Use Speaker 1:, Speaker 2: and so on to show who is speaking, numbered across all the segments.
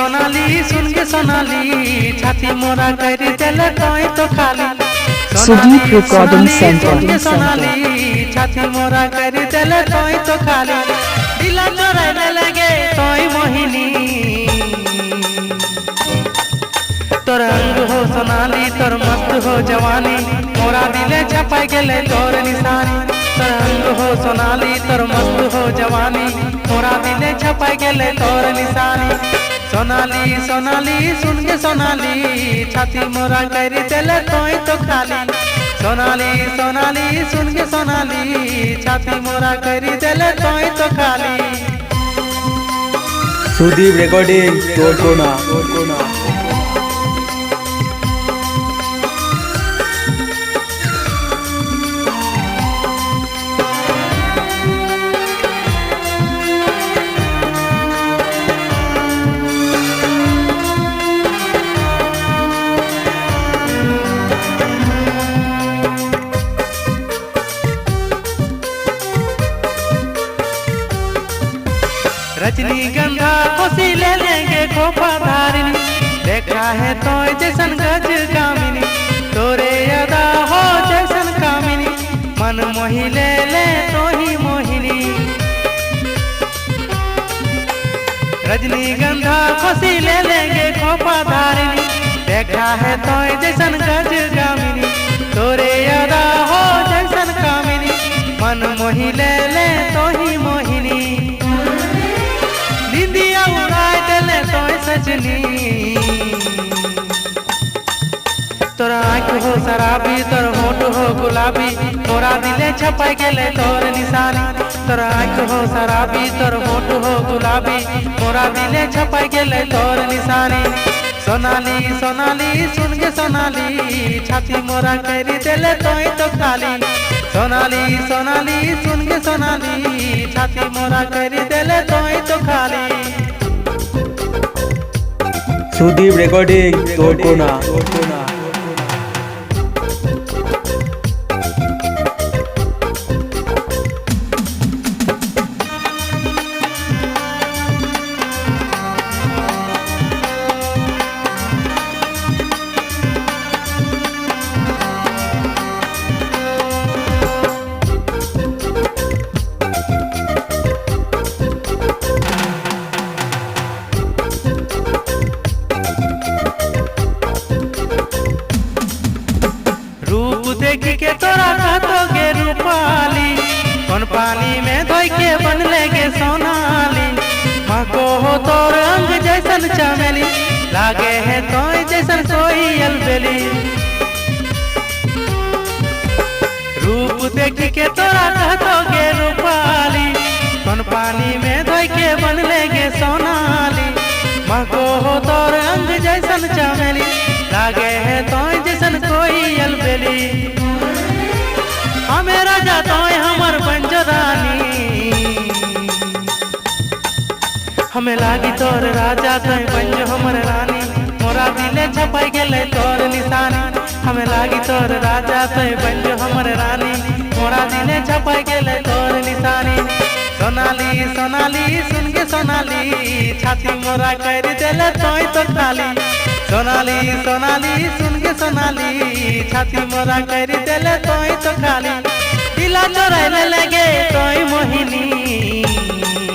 Speaker 1: सोनाली सुन के सोनाली छाती मोरा कर दिल कोई तो
Speaker 2: खाली सुदीप रिकॉर्डिंग
Speaker 1: सेंटर सोनाली छाती मोरा कर दिल कोई तो खाली दिल चोरा न लगे तोई मोहिनी। तोर अंग हो सोनाली तोर मस्त हो जवानी। मोरा दिले छपाई गेले तोर निशानी। तर अंग हो सोनाली, तोर मस्त हो जवानी। तोरा दिले छपा गले तोर निशानी। सोनाली सोनाली सुन के सोनाली, छाती मोरा कर दिले तो तो खाली सोनाली सोनाली सुन के सोनाली, छाती मोरा कर दिले तो तो खाली
Speaker 3: सुदीप रिकॉर्डिंग टोटोना टोटोना কোনা
Speaker 1: रजनीगंधा खुशी ले लेंगे खोपा धारिनी देखा है तो जैसन गज कामिनी तोरे अदा हो जैसन कामिनी, मन मोही ले ले तो ही मोहिनी। रजनीगंधा खुशी ले लेंगे खोपा धारिनी देखा है तो जैसन गज कामिनी तोरे अदा हो जैसन कामिनी, मन मोही ले तोय तोरा आँख हो शराबी, तोर होठ हो गुलाबी, तोरा दिले छपाई गेले तोर निशानी। तोरा आँख हो शराबी, तोर होठ हो गुलाबी, तोरा दिले छपाई गेले तोर निशानी। सोनाली सोनाली, सुन के सोनाली, छाती मोरा करी देले तोय तो खाली सोनाली सोनाली, सुन के सोनाली, छाती मोरा करी देले तोय तो खाली
Speaker 3: সুদীপ রেকর্ডিং তোর কোনা
Speaker 1: लागे है तो जैसन कोई अलबेली। रूप देख के तोरा कहतोगे रूपाली। कौन पानी में धोई के बन लेंगे सोनाली। मको हो तोर अंग जैसन चमेली। लागे है हमें लागी तोर राजा तो पंज हमर रानी। मोरा दिले छपाई गेले तोर निशानी। हमें लागी तोर राजा तो पंज हमर रानी। मोरा दिले छपाई गेले तोर निशानी। सोनाली सोनाली, सुन के सोनाली। छाती मोरा कर देले तोय तो खाली सोनाली सोनाली, सुन के सोनाली। छाती मोरा कर देले तोय तो खाली। दिला चोराइले लगे तोय मोहिनी।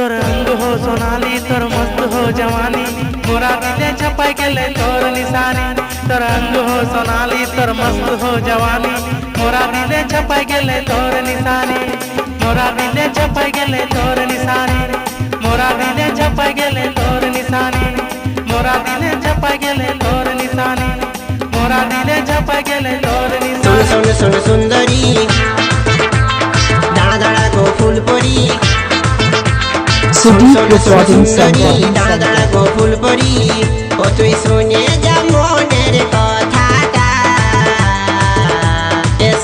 Speaker 1: तोर रंग हो सोनाली, तोर मस्त हो जवानी। मोरा दिले छपाई के ले तोर निशानी। तोर रंग हो सोनाली, तोर मस्त हो जवानी। मोरा दिले छपाई के ले तोर निशानी। मोरा दिले छपाई के ले तोर निशानी। मोरा दिले छपाई के ले तोर निशानी। मोरा दिले छपाई के ले तोर निशानी। मोरा दिले छपाई के ले
Speaker 4: तोर
Speaker 1: निशानी।
Speaker 4: सुन सुन सुन सुन গো ফুল পরি ও তুই শুনে যা মনের কথাটা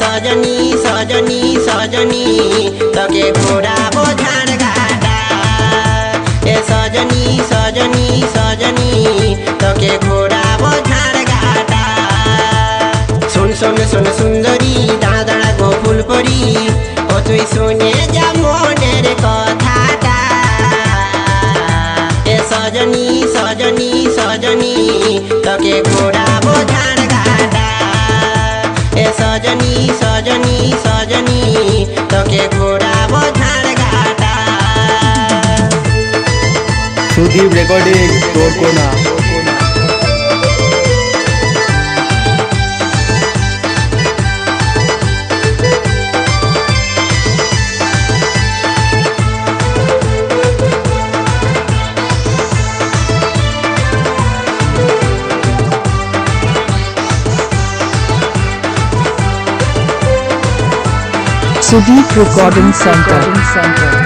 Speaker 4: সজনী সজনী সজনী, তোকে ঘোরাবো ঝাড় ঘাটা এ সজনী সজনী সজনী, তোকে ঘোরাবো ঝাড় ঘাটা শোন শোন শোন, সুন্দরী দাঁড়া গো ফুল পরি ও তুই শুনে যা মনের কথাটা তোকে ঘোরাবো ধান ঘাটা এ সজনী সজনী সজনী, তোকে ঘোরাবো ধান ঘাটা
Speaker 3: সুদীপ রেকর্ডিং তোর কোনা
Speaker 2: Sudeep Recording Center.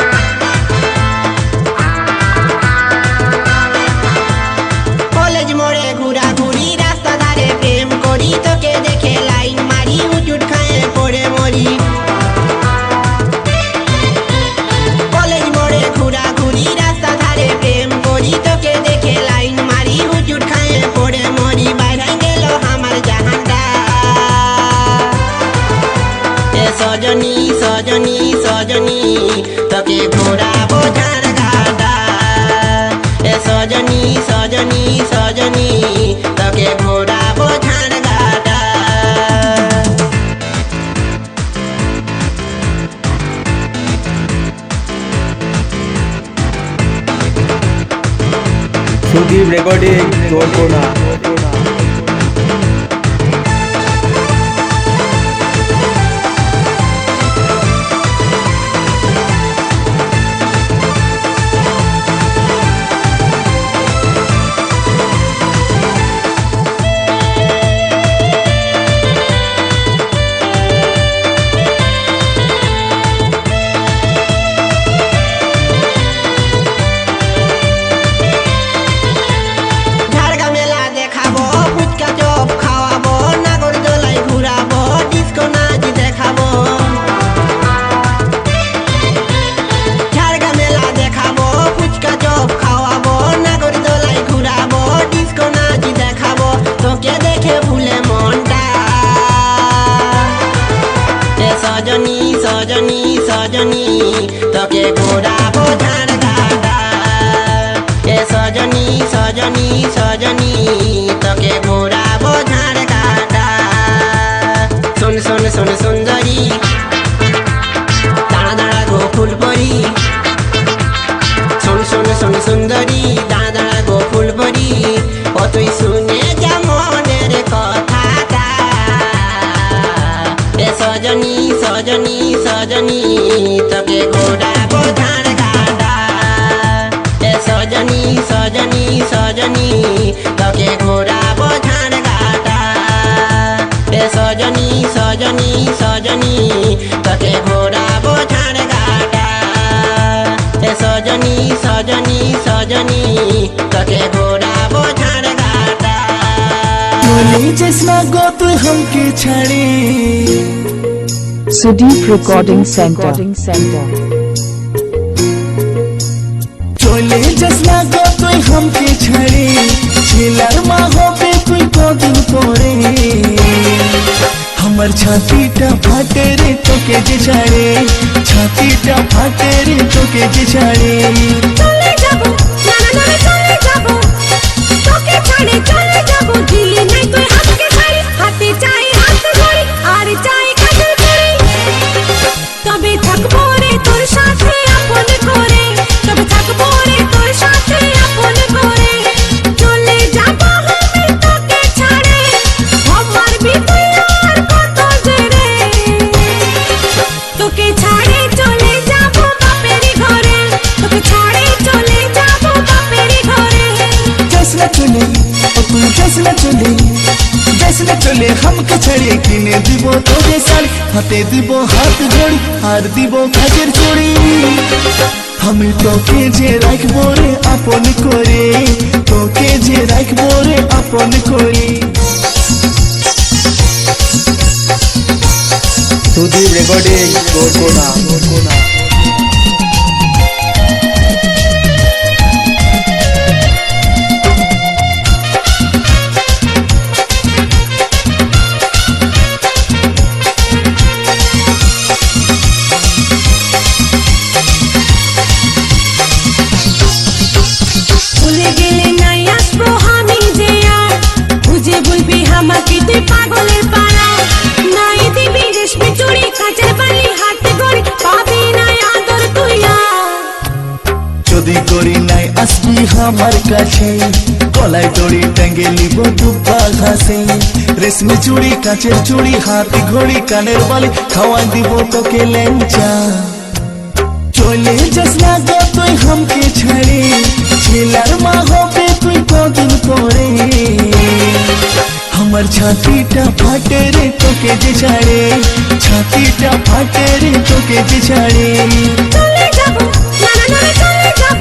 Speaker 4: Sajani Sajani তোকে ঘোরাবো ঝাড় গাটা
Speaker 3: সুদীপ রেকর্ডিং তোর কোনা
Speaker 4: শুনে যা মনের কথাটা এ সজনী সজনী সজনী তোকে ঘোরাবো ধান ঘাটা এ সজনী সজনী সজনী তোকে ঘোরাবো ধান ঘাটা এ সজনী সজনী সজনী তোকে ঘোরাবো ধান ঘাটা এ সজনী সজনী সজনী তোকে ঘোরাবো ধান ঘাটা
Speaker 5: চলে যাস না গো তুই হামকে ছাড়ে
Speaker 2: সুদীপ রেকর্ডিং সেন্টার সেন্টার
Speaker 5: চলে যাস না গো তুই হামকে ছাড়ে ছেলার মা হবে তুই কদিন পরে আমার ছাতিটা ফাটে রে তোকে যে ছাড়ে ছাতিটা ফাটে রে তোকে যে ছাড়ে
Speaker 6: চলে যাব চলে যাব
Speaker 5: पहाड़े चले जाबो जी नहीं तो কিনে দিব তোরে শাড়ি, হাতে দিব হাত জড়ি, আর দিব কাজের চড়ি। আমি তোকে যে রাখব রে আপন করে, তোকে যে রাখব রে আপন করে।
Speaker 3: সুদীপ রেকর্ডিং তোর কোনা
Speaker 6: ভুলে
Speaker 5: আমার কাছে। গলায় দড়ি টাঙ্গে নিব দুব্বা ঘাসে। রেশমি চুড়ি, কাঁচের চুড়ি, হাতি, ঘড়ি, কানের বালি খাওয়া দিব তোকে লেঞ্চা চলে যাস না গো তুই হামকে ছাড়ে। ছেলার মা হবে তুই কদিন পরে। আমার ছাতিটা ফাটে রে তোকে যে ছাড়ে। ছাতিটা ফাটে রে তোকে যে ছাড়ে।
Speaker 6: চলে যাব না না, চলে যাব।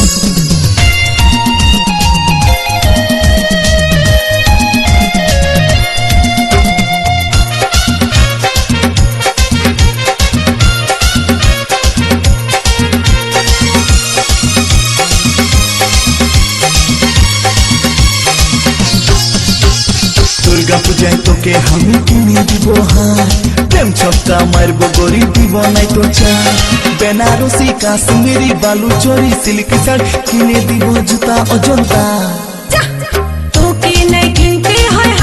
Speaker 6: তোকে
Speaker 5: আমি কিনে দিব হার প্রেম ছপকা মারব গরিব দিব নাই তো চা। বেনারসি, কাশ্মীরি, বালুচরি, সিল্ক শাড়ি কিনে দিব জুতা অজন্তা
Speaker 6: হয়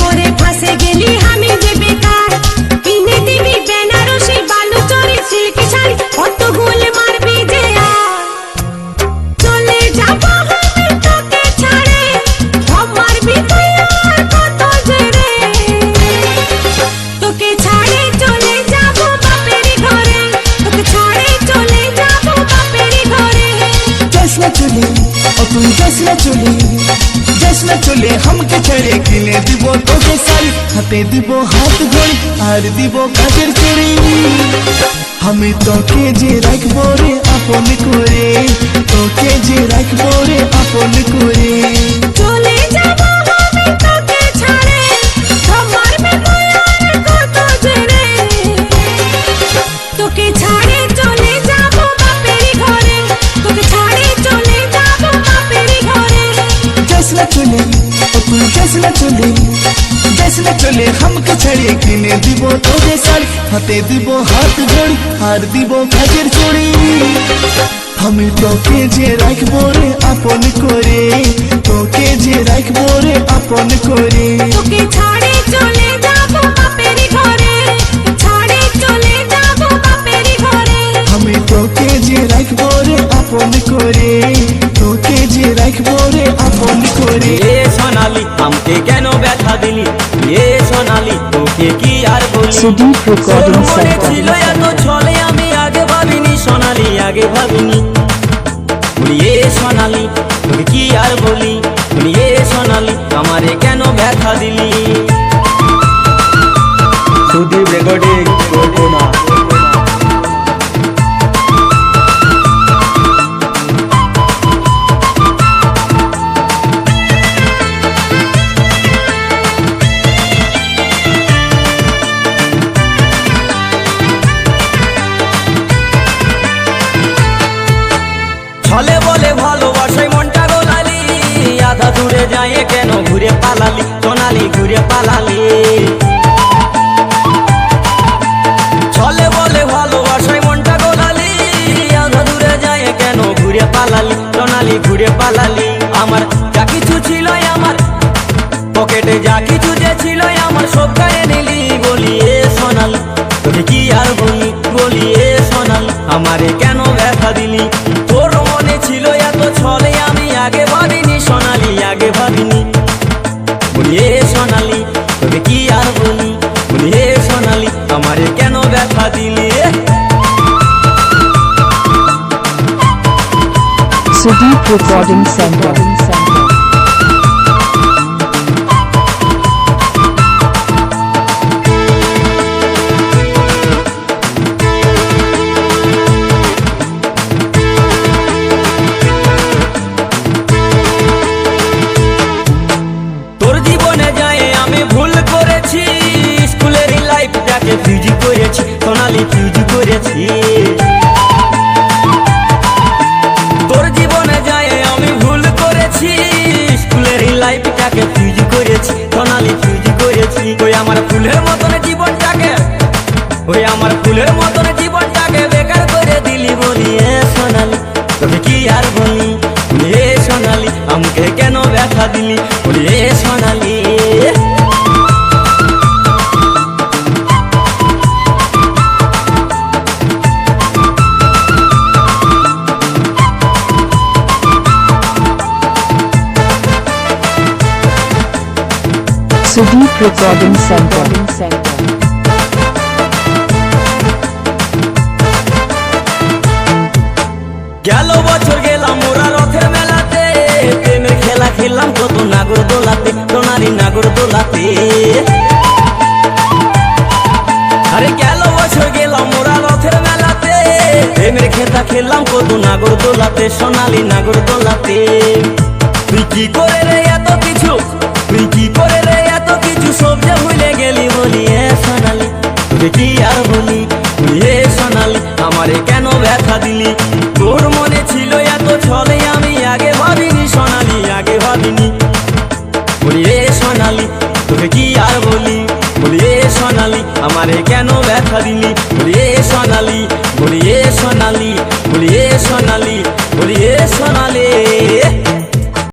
Speaker 6: করে ফাঁসে গেলি, আমি বেকার ছেড়ে
Speaker 5: কিনে দিব তোকে শাড়ি। হাতে দিব হাত ঘড়ি, আর দিব কাজের চুড়ি। আমি তোকে যে রাখব রে আপন করে, তোকে যে রাখব রে আপন করে।
Speaker 6: চল
Speaker 5: না চলি, দেশ না চলে, হামকে ছাড়িয়ে কিনে দিব তোদের শাড়ি হাতে দিব হাত ঘড়ি আর দিব কাজের চড়ি আমি তোকে যে রাখব রে আপন করে, তোকে যে রাখব রে আপন করে।
Speaker 6: তোকে ছাড়ে চলে যাব
Speaker 2: Recording
Speaker 7: মনে ছিল এত ছলে আমি আগে ভাবিনি সোনালি আগে ভাবিনি। এ সোনালি কি আর বলি? এ সোনালি আমারে কেন ব্যথা দিলি? আমারে কেন ব্যথা দিলি? তোর মনে ছিল এত ছলে আমি আগে ভাবিনি, সোনালি, আগে ভাবিনি। বলি এ সোনালি, তোকে কি আর বলি? বলি এ সোনালি, আমারে কেন ব্যথা দিলি
Speaker 2: Sudeep Recording Center.
Speaker 7: তোকে কি আর বলি এ সোনালি, আমাকে কেন ব্যথা দিলি বলি, এ সোনালি
Speaker 2: Sudeep Recording Center.
Speaker 7: গেল বছর, গেলাম ওরা রথের মেলাতে। প্রেমের খেলা খেললাম কত নাগর দোলাতে সোনারি নাগর দোলাতে। আরে গেল বছর, গেলাম ওরা রথের মেলাতে। প্রেমের খেলা খেললাম কত নাগর দোলাতে, সোনালি নাগর দোলাতে। তুই কি করে